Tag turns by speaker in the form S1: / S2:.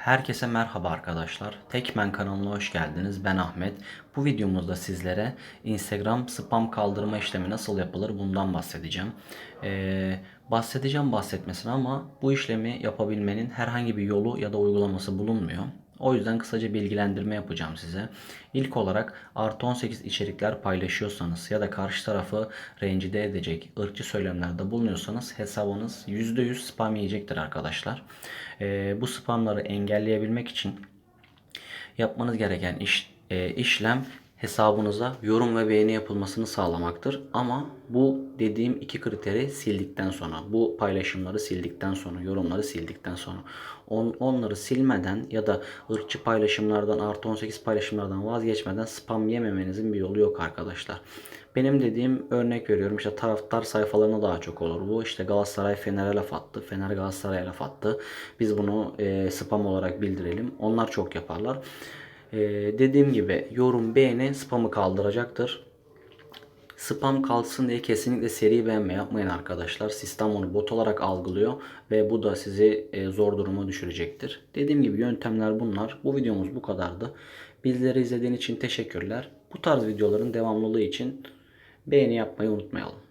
S1: Herkese merhaba arkadaşlar. Tekmen kanalına hoş geldiniz. Ben Ahmet. Bu videomuzda sizlere Instagram spam kaldırma işlemi nasıl yapılır bundan bahsedeceğim. Ee, bahsedeceğim bahsetmesine ama bu işlemi yapabilmenin herhangi bir yolu ya da uygulaması bulunmuyor. O yüzden kısaca bilgilendirme yapacağım size. İlk olarak artı 18 içerikler paylaşıyorsanız ya da karşı tarafı rencide edecek ırkçı söylemlerde bulunuyorsanız hesabınız %100 spam yiyecektir arkadaşlar. Ee, bu spamları engelleyebilmek için yapmanız gereken iş, e, işlem hesabınıza yorum ve beğeni yapılmasını sağlamaktır. Ama bu dediğim iki kriteri sildikten sonra, bu paylaşımları sildikten sonra, yorumları sildikten sonra, on, onları silmeden ya da ırkçı paylaşımlardan, artı 18 paylaşımlardan vazgeçmeden spam yememenizin bir yolu yok arkadaşlar. Benim dediğim örnek veriyorum işte taraftar sayfalarına daha çok olur bu. İşte Galatasaray Fener'e laf attı. Fener Galatasaray'a laf attı. Biz bunu e, spam olarak bildirelim. Onlar çok yaparlar. E, dediğim gibi yorum beğeni spamı kaldıracaktır. Spam kalsın diye kesinlikle seri beğenme yapmayın arkadaşlar. Sistem onu bot olarak algılıyor ve bu da sizi e, zor duruma düşürecektir. Dediğim gibi yöntemler bunlar. Bu videomuz bu kadardı. Bizleri izlediğin için teşekkürler. Bu tarz videoların devamlılığı için beğeni yapmayı unutmayalım.